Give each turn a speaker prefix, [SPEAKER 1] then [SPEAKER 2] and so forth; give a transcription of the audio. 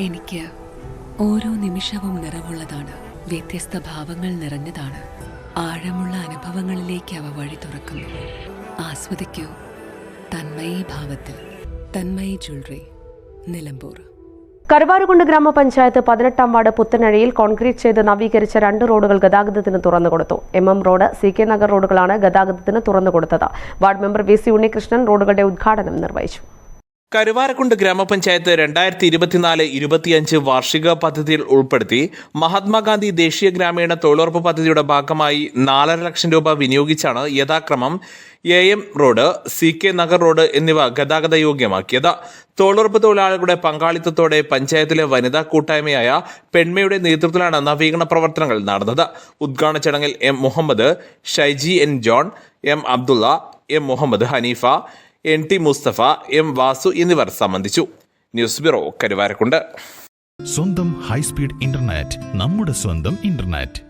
[SPEAKER 1] എനിക്ക് ഓരോ നിമിഷവും നിറവുള്ളതാണ്. വ്യത്യസ്ത ഭാവങ്ങൾ നിറഞ്ഞതാണ്. ആഴമുള്ള അനുഭവങ്ങളിലേക്ക് അവ വഴി തുറക്കുന്നു. ആസ്വദിക്കൂ. തന്മയി ഭാവത്തിൽ. തന്മയി ജ്വല്ലറി. നിലമ്പൂർ.
[SPEAKER 2] കരുവാരുകുണ്ട് ഗ്രാമപഞ്ചായത്ത് പതിനെട്ടാം വാർഡ് പുത്തനഴിയിൽ കോൺക്രീറ്റ് ചെയ്ത് നവീകരിച്ച രണ്ട് റോഡുകൾ ഗതാഗതത്തിന് തുറന്നുകൊടുത്തു M M road C K Nagar റോഡുകളാണ് ഗതാഗതത്തിന് തുറന്നുകൊടുത്തത് ward member V C Unnikrishnan റോഡുകളുടെ ഉദ്ഘാടനം നിർവഹിച്ചു.
[SPEAKER 3] കരുവാരക്കുണ്ട് ഗ്രാമപഞ്ചായത്ത് രണ്ടായിരത്തി ഇരുപത്തിനാല് ഇരുപത്തിയഞ്ച് വാർഷിക പദ്ധതിയിൽ ഉൾപ്പെടുത്തി മഹാത്മാഗാന്ധി ദേശീയ ഗ്രാമീണ തൊഴിലുറപ്പ് പദ്ധതിയുടെ ഭാഗമായി നാലര ലക്ഷം രൂപ വിനിയോഗിച്ചാണ് യഥാക്രമം A M road C K Nagar road എന്നിവ ഗതാഗത യോഗ്യമാക്കിയത്. തൊഴിലുറപ്പ് തൊഴിലാളികളുടെ പങ്കാളിത്തത്തോടെ പഞ്ചായത്തിലെ വനിതാ കൂട്ടായ്മയായ പെൺമയുടെ നേതൃത്വത്തിലാണ് നവീകരണ പ്രവർത്തനങ്ങൾ നടന്നത്. ഉദ്ഘാടന ചടങ്ങിൽ M Muhammad Shaiji N John M Abdulla M Muhammad Hanifa N T Musthafa M Vasu എന്നിവർ സംബന്ധിച്ചു. News bureau Karuvarakundu.
[SPEAKER 4] സ്വന്തം ഹൈസ്പീഡ് ഇന്റർനെറ്റ് നമ്മുടെ സ്വന്തം ഇന്റർനെറ്റ്.